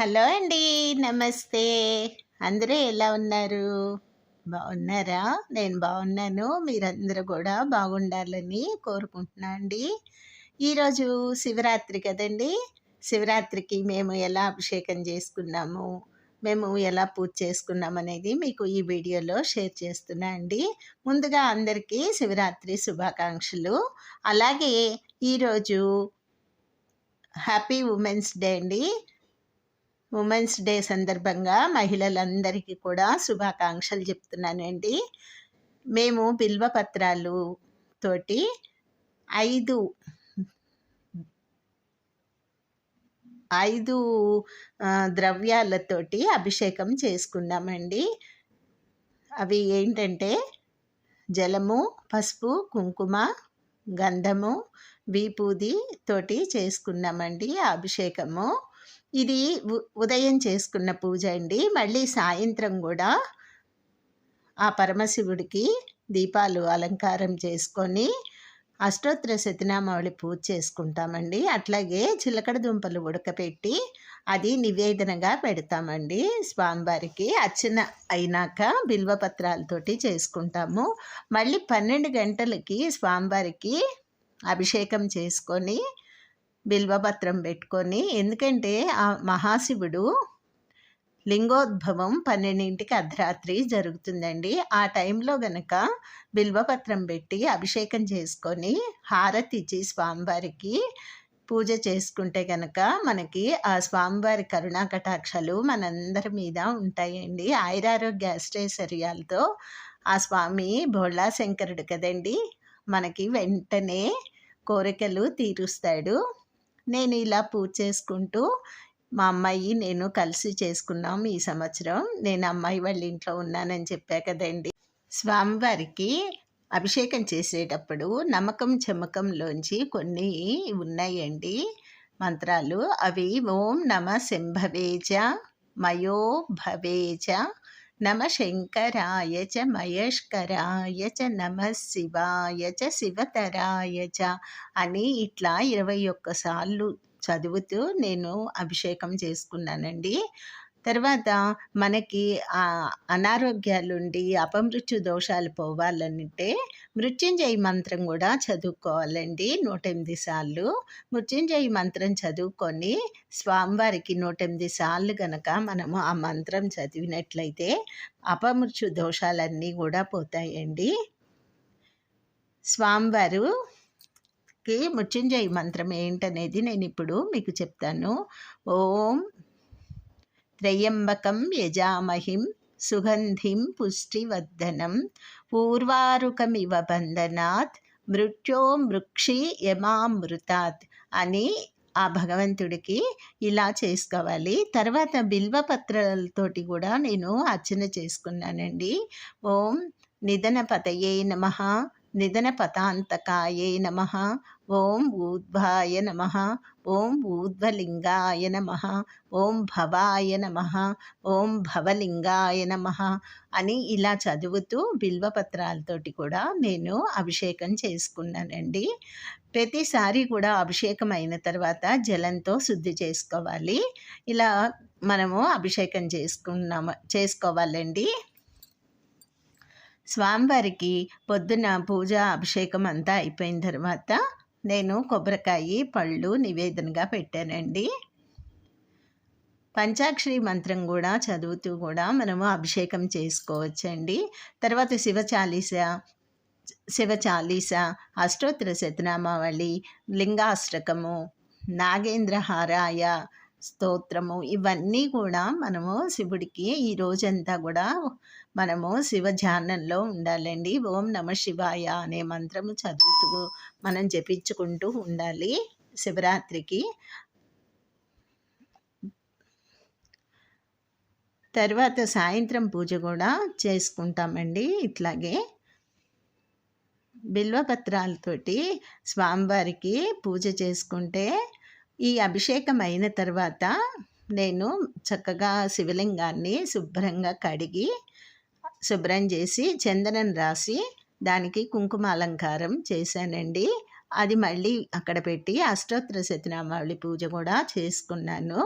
Hello అండి. నమస్తే. అందరూ ఎలా ఉన్నారు? బాగున్నారా? నేను బాగున్నాను. మీరందరూ కూడా బాగుండాలని కోరుకుంటున్నా అండి. ఈరోజు శివరాత్రి కదండి శివరాత్రికి మేము ఎలా అభిషేకం చేసుకున్నాము, మేము ఎలా పూజ చేసుకున్నామనేది మీకు ఈ వీడియోలో షేర్ చేస్తున్నా అండి. ముందుగా అందరికీ శివరాత్రి శుభాకాంక్షలు. అలాగే ఈరోజు హ్యాపీ ఉమెన్స్ డే అండి. ఉమెన్స్ డే సందర్భంగా మహిళలందరికీ కూడా శుభాకాంక్షలు చెప్తున్నానండి. మేము బిల్వపత్రాలు తోటి ఐదు ఐదు ద్రవ్యాలతోటి అభిషేకం చేసుకున్నామండి. అవి ఏంటంటే జలము, పసుపు, కుంకుమ, గంధము, వీపూది తోటి చేసుకున్నామండి అభిషేకము. ఇది ఉ ఉదయం చేసుకున్న పూజ అండి. మళ్ళీ సాయంత్రం కూడా ఆ పరమశివుడికి దీపాలు అలంకారం చేసుకొని, అష్టోత్తర శతనామావళి పూజ చేసుకుంటామండి. అట్లాగే చిలకడ దుంపలు ఉడకపెట్టి, అది నివేదనగా పెడతామండి స్వామివారికి. అర్చన అయినాక బిల్వ పత్రాలతోటి చేసుకుంటాము. మళ్ళీ 12 గంటలకి స్వామివారికి అభిషేకం చేసుకొని, బిల్వపత్రం పెట్టుకొని ఎందుకంటే ఆ మహాశివుడు లింగోద్భవం 12కి అర్ధరాత్రి జరుగుతుందండి. ఆ టైంలో గనక బిల్వపత్రం పెట్టి అభిషేకం చేసుకొని, హారతి ఇచ్చి స్వామివారికి పూజ చేసుకుంటే గనక మనకి ఆ స్వామివారి కరుణా కటాక్షాలు మనందరి మీద ఉంటాయండి. ఆయురారోగ్య అష్టైశ్వర్యాలతో ఆ స్వామి భోళా శంకరుడు కదండీ! మనకి వెంటనే కోరికలు తీరుస్తాడు. నేను ఇలా పూజ చేసుకుంటూ, మా అమ్మాయి, నేను కలిసి చేసుకున్నాం ఈ సంవత్సరం. నేను అమ్మాయి వాళ్ళ ఇంట్లో ఉన్నానని చెప్పా కదండీ! స్వామివారికి అభిషేకం చేసేటప్పుడు నమ్మకం చమకంలోంచి కొన్ని ఉన్నాయండి మంత్రాలు. అవి ఓం నమ శంభవేజ మయో భవేజ నమ శంకరాయ చ, మయష్కరాయ చ, నమ శివాయ చ, శివతరాయ చ అని ఇట్లా ఇరవై ఒక్కసార్లు చదువుతూ నేను అభిషేకం చేసుకున్నానండి. తర్వాత మనకి అనారోగ్యాలుండి అపమృత్యు దోషాలు పోవాలంటే మృత్యుంజయ మంత్రం కూడా చదువుకోవాలండి 108 సార్లు. మృత్యుంజయ మంత్రం చదువుకొని స్వామివారికి 108 సార్లు గనక మనము ఆ మంత్రం చదివినట్లయితే అపమృత్యు దోషాలన్నీ కూడా పోతాయండి. స్వామివారుకి మృత్యుంజయ మంత్రం ఏంటనేది నేను ఇప్పుడు మీకు చెప్తాను. ఓం త్రయంబకం యజామహిం సుగంధిం పుష్టివర్ధనం పూర్వారుకమివ బంధనాత్ మృత్యో మృక్షి యమామృతాత్ అని ఆ భగవంతుడికి ఇలా చేసుకోవాలి. తర్వాత బిల్వ కూడా నేను అర్చన చేసుకున్నానండి. ఓం నిధన పతయే నమః, నిధనపతాంతకాయే నమః, ఓం ఊర్ధ్వాయ నమః, ఓం ఊర్ధ్వలింగాయ నమః, ఓం భవాయ నమః, ఓం భవలింగాయ నమః అని ఇలా చదువుతూ బిల్వపత్రాలతోటి కూడా నేను అభిషేకం చేసుకున్నానండి. ప్రతిసారి కూడా అభిషేకం అయిన తర్వాత జలంతో శుద్ధి చేసుకోవాలి. ఇలా మనము అభిషేకం చేసుకున్నాము చేసుకోవాలండి. స్వామివారికి పొద్దున పూజ, అభిషేకం అంతా అయిపోయిన తర్వాత నేను కొబ్బరికాయ పళ్ళు నివేదనగా పెట్టానండి. పంచాక్షరి మంత్రం కూడా చదువుతూ కూడా మనము అభిషేకం చేసుకోవచ్చండి. తర్వాత శివ చాలీస, శివ చాలీస, అష్టోత్తర శతనామావళి, లింగాష్టకము, నాగేంద్రహారాయ స్తోత్రము ఇవన్నీ కూడా మనము శివుడికి ఈ రోజంతా కూడా మనము శివ ధ్యానంలో ఉండాలండి. ఓం నమ శివాయ అనే మంత్రము చదువుతూ మనం జపించుకుంటూ ఉండాలి శివరాత్రికి. తర్వాత సాయంత్రం పూజ కూడా చేసుకుంటామండి ఇట్లాగే. బిల్వపత్రాలతోటి స్వామివారికి పూజ చేసుకుంటే, ఈ అభిషేకం అయిన తర్వాత నేను చక్కగా శివలింగాన్ని శుభ్రంగా కడిగి, శుభ్రం చేసి, చందనం రాసి, దానికి కుంకుమ అలంకారం చేశానండి. అది మళ్ళీ అక్కడ పెట్టి అష్టోత్తర శతనామావళి పూజ కూడా చేసుకున్నాను.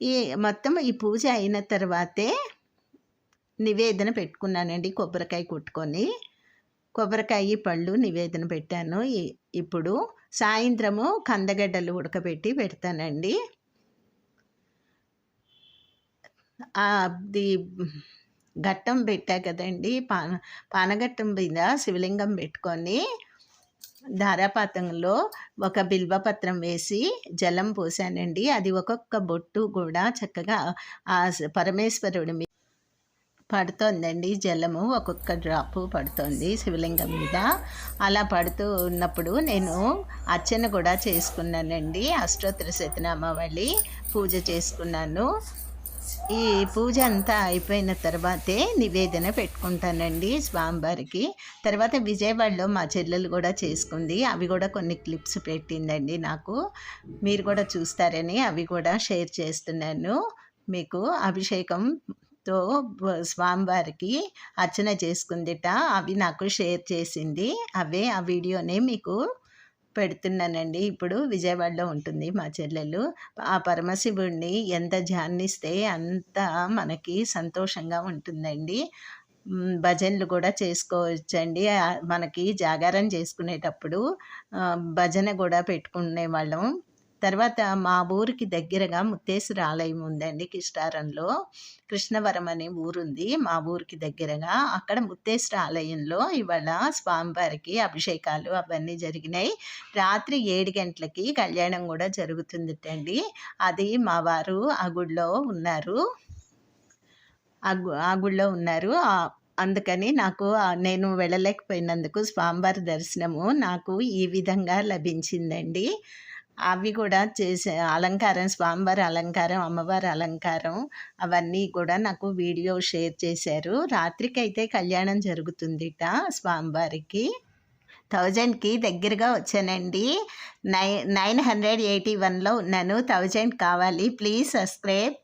ఈ మొత్తం ఈ పూజ అయిన తర్వాతే నివేదన పెట్టుకున్నానండి కొబ్బరికాయ కొట్టుకొని కొబ్బరికాయ పళ్ళు నివేదన పెట్టాను ఇప్పుడు సాయంత్రము కందగడ్డలు ఉడకబెట్టి పెడతానండి. అది ఘట్టం పెట్టా కదండి పాన పానఘట్టం మీద శివలింగం పెట్టుకొని ధారాపాతంలో ఒక బిల్వపత్రం వేసి జలం పోసానండి. అది ఒక్కొక్క బొట్టు కూడా చక్కగా ఆ పరమేశ్వరుడి మీద పడుతోందండి జలము. ఒక్కొక్క డ్రాపు పడుతోంది శివలింగం మీద. అలా పడుతూ ఉన్నప్పుడు నేను అర్చన కూడా చేసుకున్నానండి. అష్టోత్తర శతనామావళి పూజ చేసుకున్నాను. ఈ పూజ అంతా అయిపోయిన తర్వాతే నివేదన పెట్టుకుంటానండి స్వామివారికి. తర్వాత విజయవాడలో మా చెల్లెలు కూడా చేసుకుంది. అవి కూడా కొన్ని క్లిప్స్ పెట్టిందండి నాకు. మీరు కూడా చూస్తారని అవి కూడా షేర్ చేస్తున్నాను. మీకు అభిషేకం తో స్వామివారికి అర్చన చేసుకుందిట. అవి నాకు షేర్ చేసింది. అవే ఆ వీడియోనే మీకు పెడుతున్నానండి. ఇప్పుడు విజయవాడలో ఉంటుంది మా చెల్లెలు. ఆ పరమశివుడిని ఎంత ధ్యానిస్తే అంత మనకి సంతోషంగా ఉంటుందండి. భజనలు కూడా చేసుకోవచ్చండి. మనకి జాగారం చేసుకునేటప్పుడు భజన కూడా పెట్టుకునే వాళ్ళం. తర్వాత మా ఊరికి దగ్గరగా ముత్తేశ్వర ఆలయం ఉందండి కిష్టారంలో కృష్ణవరం అనే ఊరుంది. మా ఊరికి దగ్గరగా అక్కడ ముత్తేశ్వర ఆలయంలో ఇవాళ స్వామివారికి అభిషేకాలు అవన్నీ జరిగినాయి. రాత్రి ఏడు గంటలకి కళ్యాణం కూడా జరుగుతుందిటండి. అది మా వారు ఆ గుడిలో ఉన్నారు. ఆ గు గుడిలో ఉన్నారు. అందుకని నాకు నేను వెళ్ళలేకపోయినందుకు స్వామివారి దర్శనము నాకు ఈ విధంగా లభించిందండి. అవి కూడా చేసే అలంకారం స్వామివారి అలంకారం అమ్మవారి అలంకారం అవన్నీ కూడా నాకు వీడియో షేర్ చేశారు. రాత్రికి అయితే కళ్యాణం జరుగుతుందిట స్వామివారికి. థౌజండ్కి దగ్గరగా వచ్చానండి. నై నైన్ హండ్రెడ్ ఎయిటీ వన్లో ఉన్నాను. థౌజండ్ కావాలి. Please subscribe.